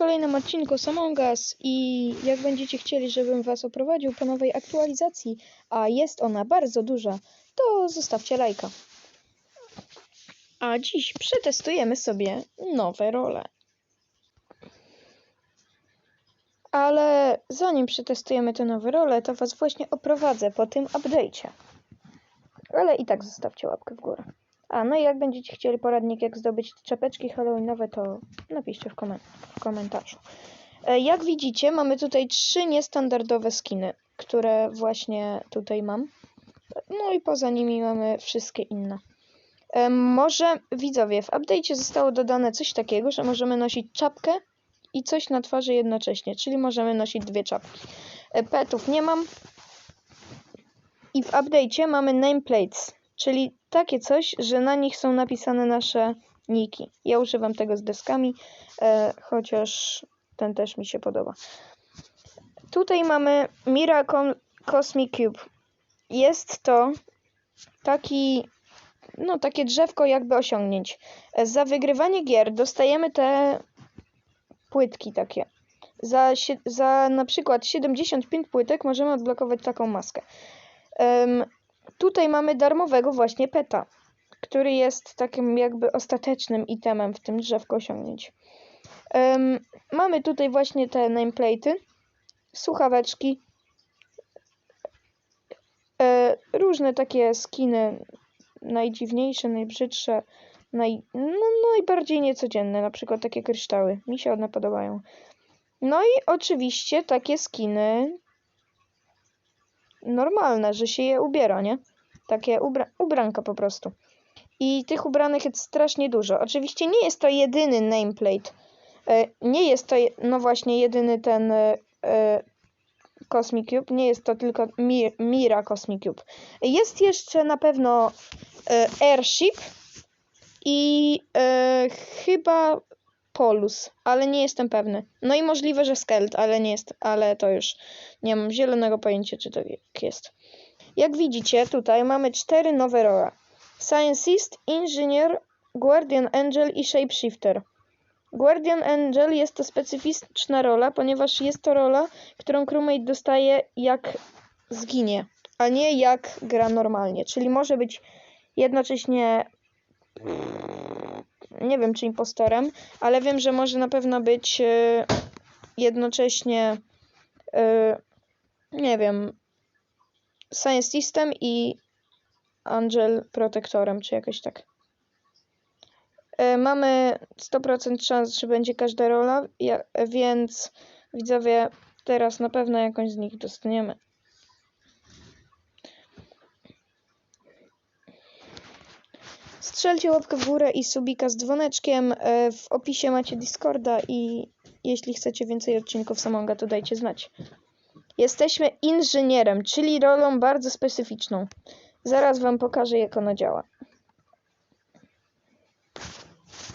kolejnym odcinku z Among Us i jak będziecie chcieli, żebym was oprowadził po nowej aktualizacji, a jest ona bardzo duża, to zostawcie lajka. A dziś przetestujemy sobie nowe role. Ale zanim przetestujemy te nowe role, to was właśnie oprowadzę po tym update'cie. Ale i tak zostawcie łapkę w górę. A no i jak będziecie chcieli poradnik, jak zdobyć czapeczki halloweenowe, to napiszcie w, komen w komentarzu. E, jak widzicie, mamy tutaj trzy niestandardowe skiny, które właśnie tutaj mam. No i poza nimi mamy wszystkie inne. E, może widzowie, w update'cie zostało dodane coś takiego, że możemy nosić czapkę i coś na twarzy jednocześnie, czyli możemy nosić dwie czapki. E, petów nie mam. I w update'cie mamy nameplates, czyli takie coś, że na nich są napisane nasze niki. Ja używam tego z deskami, e, chociaż ten też mi się podoba. Tutaj mamy Mira Cosmic Cube. Jest to taki, no takie drzewko jakby osiągnięć. Za wygrywanie gier dostajemy te płytki takie. Za, za na przykład 75 płytek możemy odblokować taką maskę. Tutaj mamy darmowego właśnie peta, który jest takim jakby ostatecznym itemem w tym drzewku osiągnięć. Um, mamy tutaj właśnie te nameplate'y, słuchaweczki, e, różne takie skiny, najdziwniejsze, najbrzydsze, naj, no, najbardziej niecodzienne, na przykład takie kryształy. Mi się one podobają. No i oczywiście takie skiny normalne, że się je ubiera, nie? Takie ubra ubranka po prostu. I tych ubranych jest strasznie dużo. Oczywiście nie jest to jedyny nameplate. E, nie jest to, no właśnie, jedyny ten e, e, Cosmic Cube. Nie jest to tylko Mir Mira Cosmic Cube. Jest jeszcze na pewno Airship i chyba Polus, ale nie jestem pewny. No i możliwe, że Skelt, ale nie jest, ale to już nie mam zielonego pojęcia, czy to jest. Jak widzicie, tutaj mamy cztery nowe role. Scientist, Engineer, Guardian Angel i Shapeshifter. Guardian Angel jest to specyficzna rola, ponieważ jest to rola, którą crewmate dostaje jak zginie, a nie jak gra normalnie. Czyli może być jednocześnie nie wiem czy impostorem, ale wiem, że może na pewno być e, jednocześnie e, nie wiem Science System i Angel Protektorem, czy jakoś tak. E, mamy 100% szans, że będzie każda rola, więc widzowie, teraz na pewno jakąś z nich dostaniemy. Strzelcie łapkę w górę i subika z dzwoneczkiem. E, w opisie macie Discorda i jeśli chcecie więcej odcinków Samonga, to dajcie znać. Jesteśmy inżynierem, czyli rolą bardzo specyficzną. Zaraz wam pokażę, jak ona działa.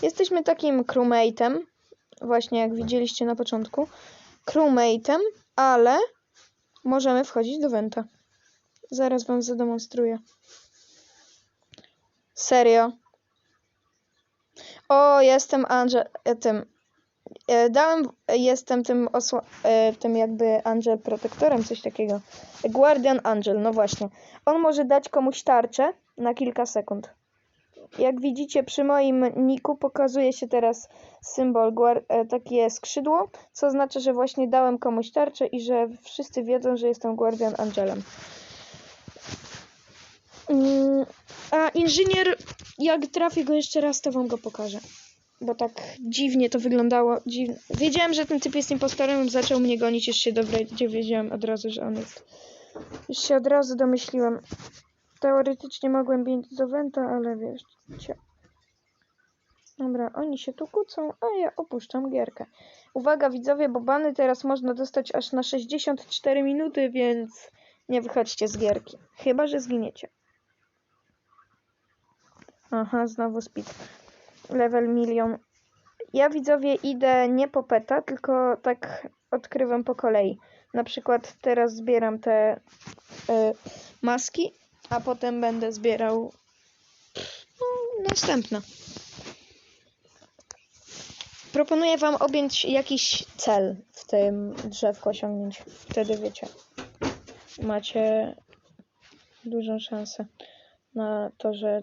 Jesteśmy takim crewmate'em, właśnie jak widzieliście na początku. Crewmate'em, ale możemy wchodzić do Wenta. Zaraz wam zademonstruję. Serio. O, jestem Angel, tym dałem, jestem tym, osła, e, tym jakby Angel Protektorem, coś takiego. Guardian Angel, no właśnie. On może dać komuś tarczę na kilka sekund. Jak widzicie przy moim niku pokazuje się teraz symbol, e, takie skrzydło, co oznacza, że właśnie dałem komuś tarczę i że wszyscy wiedzą, że jestem Guardian Angelem. Mm, a inżynier, jak trafię go jeszcze raz, to wam go pokażę bo tak dziwnie to wyglądało. Dziwnie. Wiedziałem, że ten typ jest impostorem, zaczął mnie gonić, już się gdzie wiedziałem od razu, że on jest. Już się od razu domyśliłem. Teoretycznie mogłem biec do Wenta, ale wiesz, cia. Dobra, oni się tu kłócą, a ja opuszczam gierkę. Uwaga widzowie, bo bany teraz można dostać aż na 64 minuty, więc nie wychodźcie z gierki. Chyba, że zginiecie. Aha, znowu speed level milion. Ja widzowie idę nie po peta, tylko tak odkrywam po kolei. Na przykład teraz zbieram te y, maski, a potem będę zbierał no, następne. proponuję wam objąć jakiś cel w tym drzewku osiągnięć. Wtedy wiecie, macie dużą szansę na to, że...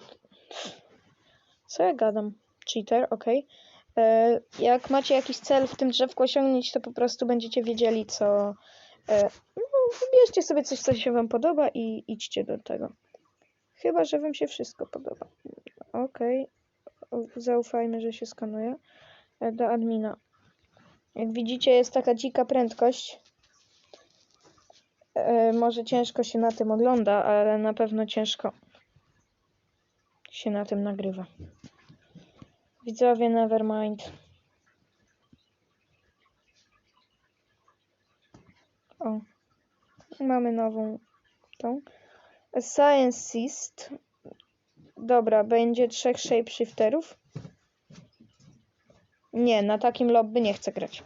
Co ja gadam? Cheater, okej. E, Jak macie jakiś cel w tym drzewku osiągnięć, to po prostu będziecie wiedzieli, co... e, No, wybierzcie sobie coś, co się wam podoba i idźcie do tego. Chyba, że wam się wszystko podoba. Okej. O, Zaufajmy, że się skanuje. E, Do admina. Jak widzicie, jest taka dzika prędkość. Może ciężko się na tym ogląda, ale na pewno ciężko się na tym nagrywa. Widzowie, nevermind. O. Mamy nową tą. A Scientist. Dobra, będzie trzech shapeshifterów. Nie, na takim lobby nie chcę grać.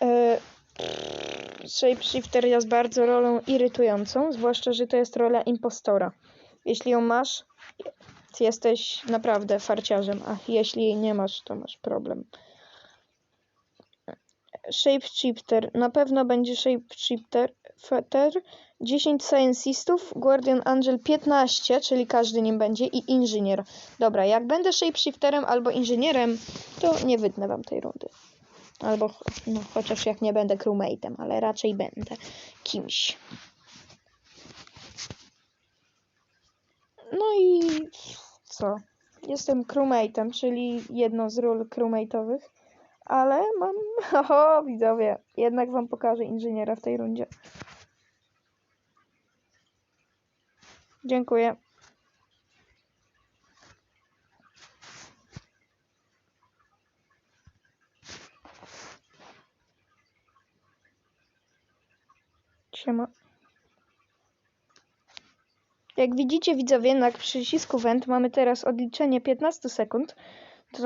Yy, shapeshifter jest bardzo rolą irytującą, zwłaszcza, że to jest rola impostora. Jeśli ją masz, ty jesteś naprawdę farciarzem, a jeśli nie masz, to masz problem. Shapeshifter. Na pewno będzie Shapeshifter. Fetter, 10 Sciencistów, Guardian Angel 15, czyli każdy nim będzie i Inżynier. Dobra, jak będę Shapeshifterem albo Inżynierem, to nie wytnę wam tej rundy. Albo, no, chociaż jak nie będę crewmate'em, ale raczej będę kimś. No i co? Jestem crewmate'em, czyli jedną z ról crewmate'owych, ale mam... Oho, widzowie, jednak wam pokażę inżyniera w tej rundzie. Dziękuję. Siema. Jak widzicie widzowie, na przycisku Vent mamy teraz odliczenie 15 sekund.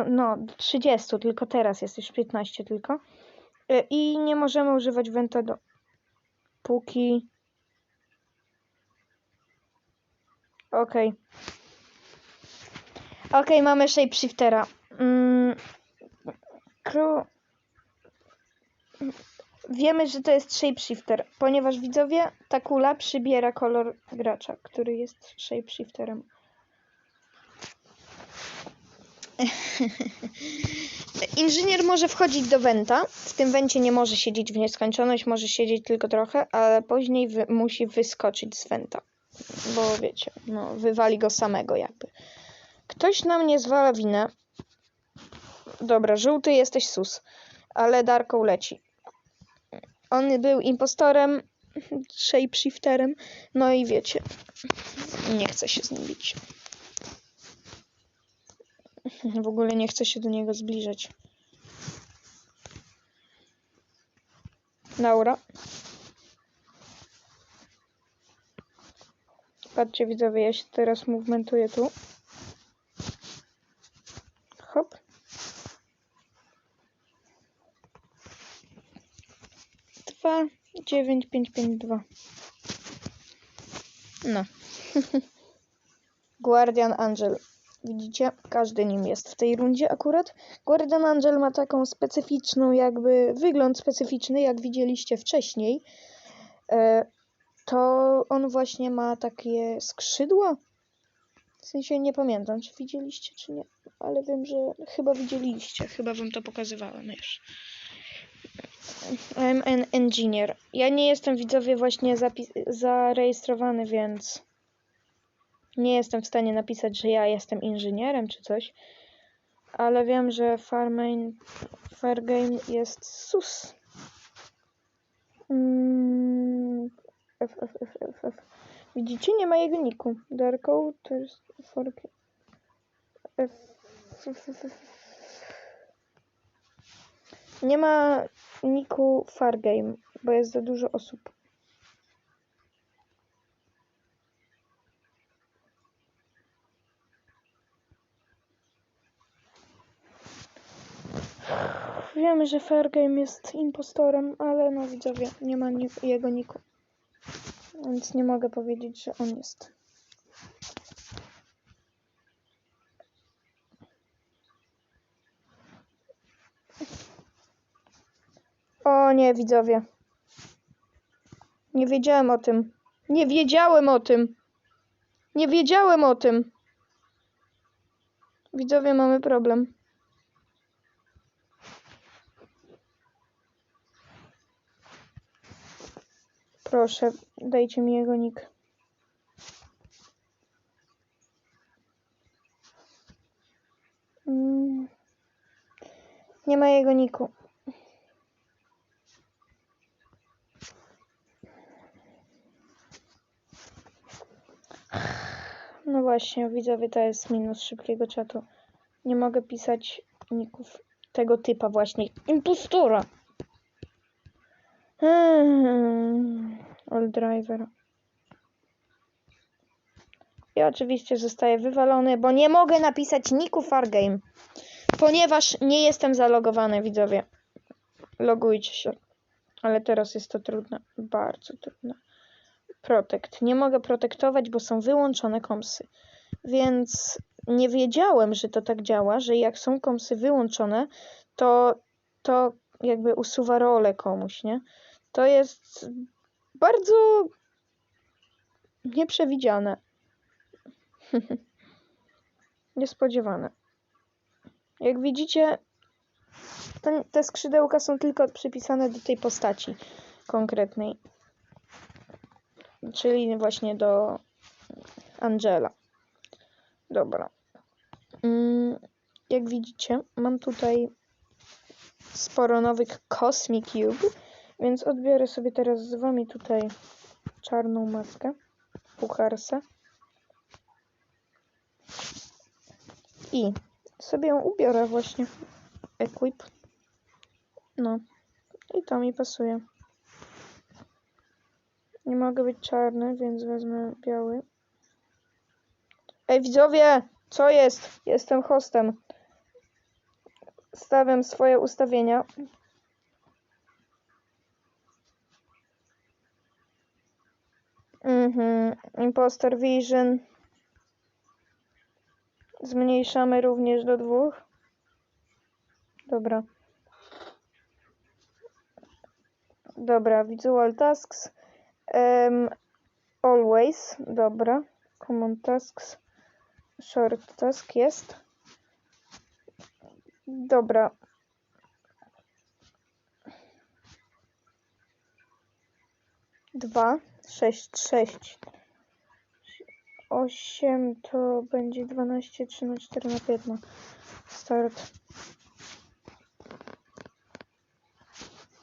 No, do 30, tylko teraz jest już 15 tylko. Y, I nie możemy używać Venta do... Póki... Okej. Okej, mamy Shapeshiftera. Mm, crew... Wiemy, że to jest shapeshifter, ponieważ widzowie, ta kula przybiera kolor gracza, który jest shapeshifterem. Inżynier może wchodzić do wenta. W tym wencie nie może siedzieć w nieskończoność, może siedzieć tylko trochę, ale później wy musi wyskoczyć z wenta. Bo wiecie, no, wywali go samego jakby. Ktoś na mnie zwala winę. Dobra, żółty jesteś sus, ale Darką leci. On był impostorem, shapeshifterem, no i wiecie, nie chce się z nim bić. W ogóle nie chce się do niego zbliżać. Laura. Patrzcie widzowie, ja się teraz movementuję tu. 9552. No. Guardian Angel. Widzicie? Każdy nim jest w tej rundzie akurat. Guardian Angel ma taką specyficzną jakby wygląd specyficzny, jak widzieliście wcześniej. E, to on właśnie ma takie skrzydła. W sensie nie pamiętam, czy widzieliście, czy nie, ale wiem, że chyba widzieliście, chyba wam to pokazywałem już. I'm an engineer. Ja nie jestem widzowie właśnie zarejestrowany, więc nie jestem w stanie napisać, że ja jestem inżynierem czy coś. Ale wiem, że Farmain Fargame jest sus. Mm, F, F, F, F, F. Widzicie? Nie ma jego niku. Darko to jest fork. F, F, F, F. Nie ma niku Fargame, bo jest za dużo osób. Wiemy, że Fargame jest impostorem, ale no widzowie, nie ma ni- jego niku. Więc nie mogę powiedzieć, że on jest. O nie, widzowie. Nie wiedziałem o tym. Nie wiedziałem o tym. Nie wiedziałem o tym. Widzowie, mamy problem. Proszę, dajcie mi jego nick. Mm. Nie ma jego niku. No właśnie, widzowie, to jest minus szybkiego czatu. Nie mogę pisać ników tego typa właśnie. Impostora! Hmm. All driver. I oczywiście zostaje wywalony, bo nie mogę napisać niku Fargame. Ponieważ nie jestem zalogowany, widzowie. Logujcie się. Ale teraz jest to trudne. Bardzo trudne. Protect. Nie mogę protektować, bo są wyłączone komsy. Więc nie wiedziałem, że to tak działa, że jak są komsy wyłączone, to to jakby usuwa rolę komuś, nie? To jest bardzo nieprzewidziane. Niespodziewane. Jak widzicie, te, te skrzydełka są tylko przypisane do tej postaci konkretnej. Czyli właśnie do Angela. Dobra. Mm, Jak widzicie, mam tutaj sporo nowych Cosmic Cube, więc odbiorę sobie teraz z wami tutaj czarną maskę, pucharsa i sobie ją ubiorę właśnie. Equip. No. I to mi pasuje. Nie mogę być czarny, więc wezmę biały. Ej, widzowie! Co jest? Jestem hostem. Stawiam swoje ustawienia. Mhm. Imposter Vision. Zmniejszamy również do dwóch. Dobra. Dobra, Visual Tasks. Em, always. Dobra. Common Tasks. Short Task jest. Dobra. Dwa, sześć, sześć. Osiem to będzie dwanaście, trzy na cztery na pięć. Start.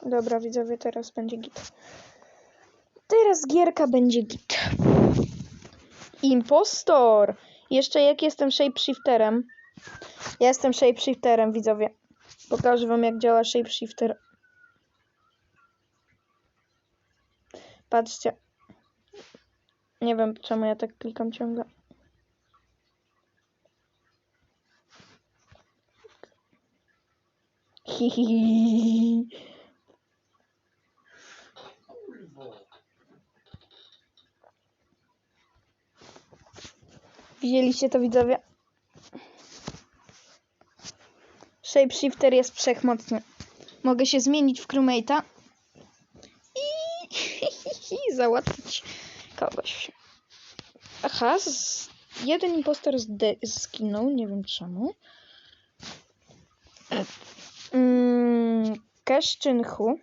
Dobra, widzowie, teraz będzie git. Teraz gierka będzie git. Impostor! Jeszcze jak jestem shapeshifterem. Ja jestem shapeshifterem, widzowie. Pokażę wam jak działa shapeshifter. Patrzcie. Nie wiem czemu ja tak klikam ciągle. Hihihi. Widzieliście to widzowie? Shapeshifter jest wszechmocny. Mogę się zmienić w crewmate'a i załatwić kogoś. Aha, jeden impostor zginął, nie wiem czemu. Mm, Keszczynchu.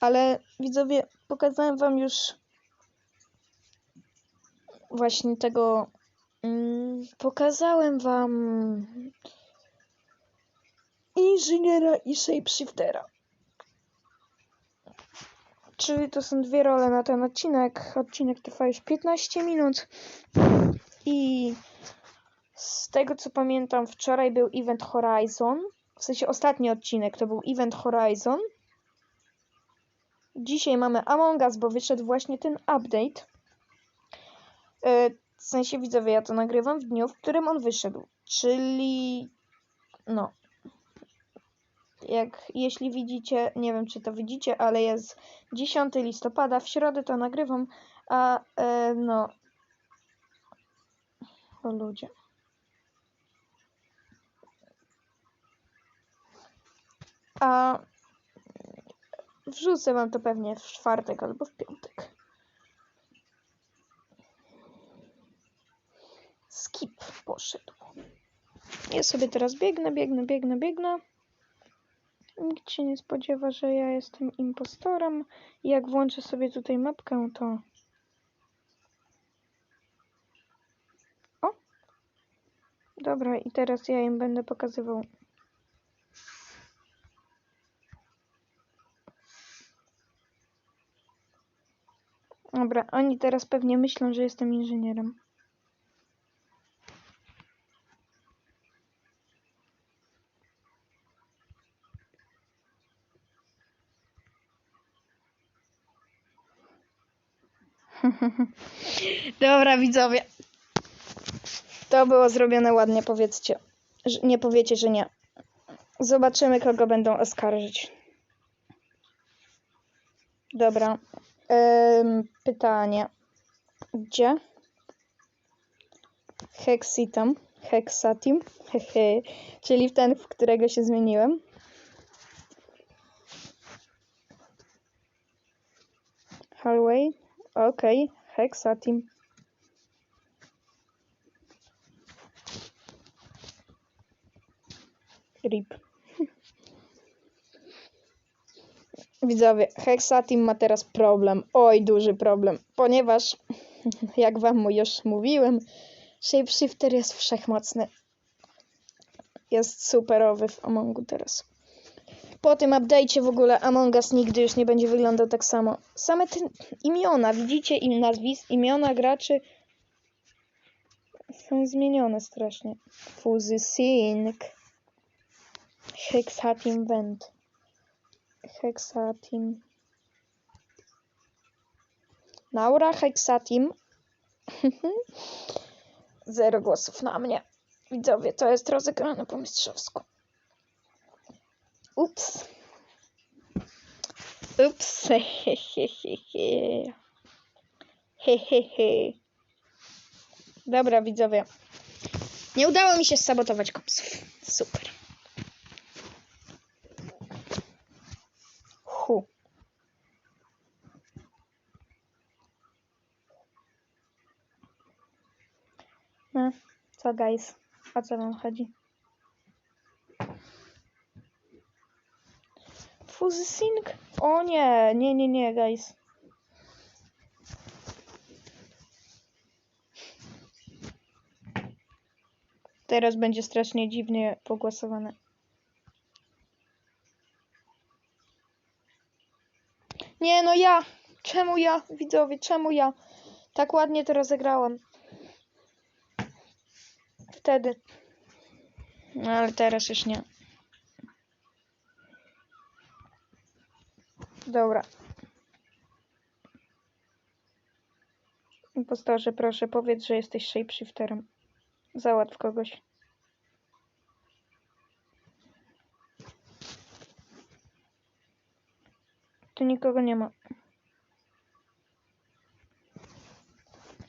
Ale widzowie, pokazałem wam już właśnie tego. Mm, pokazałem wam inżyniera i shapeshiftera. Czyli to są dwie role na ten odcinek. Odcinek trwa już 15 minut. I z tego co pamiętam, wczoraj był Event Horizon. W sensie ostatni odcinek to był Event Horizon. Dzisiaj mamy Among Us, bo wyszedł właśnie ten update. E, W sensie widzowie, ja to nagrywam w dniu, w którym on wyszedł. Czyli no. Jak jeśli widzicie, nie wiem czy to widzicie, ale jest 10 listopada, w środę to nagrywam, a e, no. O ludzie. A wrzucę wam to pewnie w czwartek albo w piątek. Ja sobie teraz biegnę, biegnę, biegnę, biegnę. Nikt się nie spodziewa, że ja jestem impostorem. Jak włączę sobie tutaj mapkę, to... O! Dobra, i teraz ja im będę pokazywał. Dobra, oni teraz pewnie myślą, że jestem inżynierem. Dobra, widzowie. To było zrobione ładnie, powiedzcie. Nie powiecie, że nie. Zobaczymy, kogo będą oskarżyć. Dobra. Pytanie. Gdzie? Hexitam. Hexatim. Hehe. Czyli w ten, w którego się zmieniłem. Hallway. Okej. Hexatim. RIP. Widzowie, Hexatim ma teraz problem. Oj, duży problem. Ponieważ, jak wam już mówiłem, Shapeshifter jest wszechmocny. Jest superowy w Amongu teraz. Po tym update'cie w ogóle Among Us nigdy już nie będzie wyglądał tak samo. Same te imiona, widzicie im nazwisk, imiona graczy są zmienione strasznie. Fuzy Sync. Hexatim Vent. Hexatim. Naura Hexatim. Zero głosów na mnie. Widzowie, to jest rozegrane po mistrzowsku. Ups. Ups. Hehehe. Hehehe. Dobra, widzowie. Nie udało mi się sabotować komsów. Super. Hu. No, co guys? O co wam chodzi? Fuzzy Sync? O nie, nie, nie, nie, guys. Teraz będzie strasznie dziwnie pogłosowane. Nie, no ja! Czemu ja, widzowie, czemu ja? Tak ładnie to rozegrałem. Wtedy. No ale teraz już nie. Dobra. Impostorze, proszę, powiedz, że jesteś shapeshifterem. Załatw kogoś. Tu nikogo nie ma.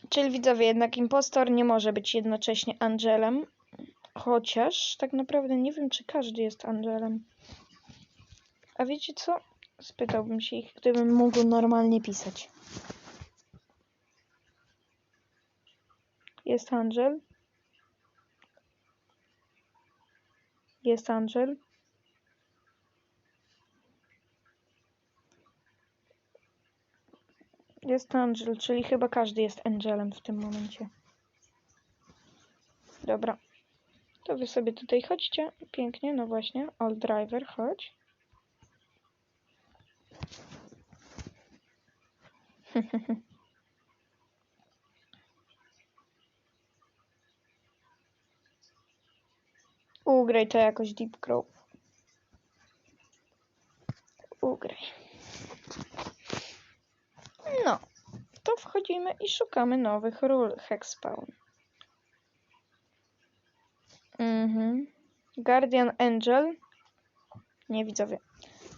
Czyli widzowie, jednak impostor nie może być jednocześnie Angelem. Chociaż tak naprawdę nie wiem, czy każdy jest Angelem. A wiecie co? Spytałbym się ich, gdybym mógł normalnie pisać. Jest Angel. Jest Angel. Jest Angel, czyli chyba każdy jest Angelem w tym momencie. Dobra. To wy sobie tutaj chodźcie. Pięknie, no właśnie. All driver, chodź. Ugraj to jakoś Deep Crow. Ugraj. No, to wchodzimy i szukamy nowych ról Hexspawn. Mhm. Guardian Angel. Nie widzowie.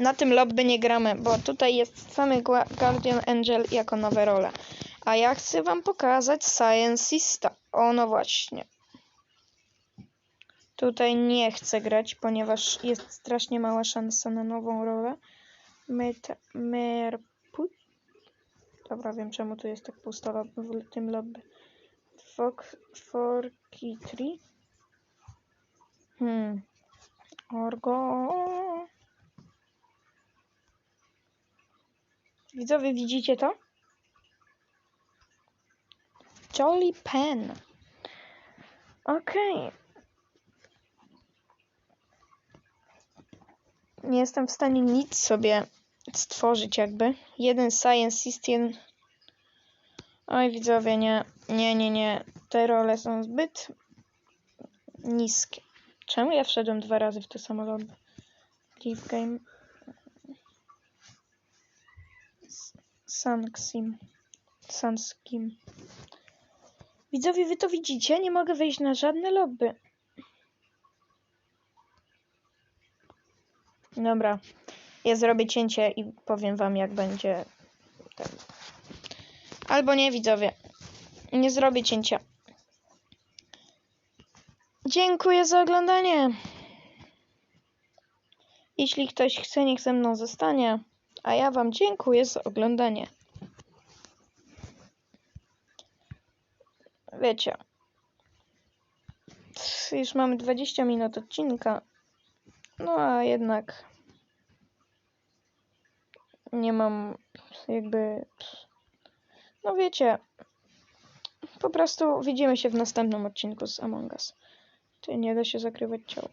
Na tym lobby nie gramy, bo tutaj jest Gua- Guardian Angel jako nowe role. A ja chcę wam pokazać Scientista. O, no właśnie. Tutaj nie chcę grać, ponieważ jest strasznie mała szansa na nową rolę. Merput. Dobra, wiem czemu tu jest tak pusto lob, w tym lobby. Fok, forki tree. Hmm. Orgo. Widzowie, widzicie to? Jolly Pen. Okej. Nie jestem w stanie nic sobie stworzyć jakby. Jeden scientist, jeden... Oj, widzowie, nie. Nie, nie, nie. Te role są zbyt niskie. Czemu ja wszedłem dwa razy w to samo lobby? Game. Sunsim. Sunskim. Widzowie, wy to widzicie? Nie mogę wejść na żadne lobby. Dobra. Ja zrobię cięcie i powiem wam, jak będzie ten. Albo nie, widzowie. Nie zrobię cięcia. Dziękuję za oglądanie. Jeśli ktoś chce, niech ze mną zostanie. A ja wam dziękuję za oglądanie. Wiecie. Już mamy 20 minut odcinka. No a jednak nie mam jakby. No wiecie. Po prostu widzimy się w następnym odcinku z Among Us. Ty nie da się zakrywać ciał.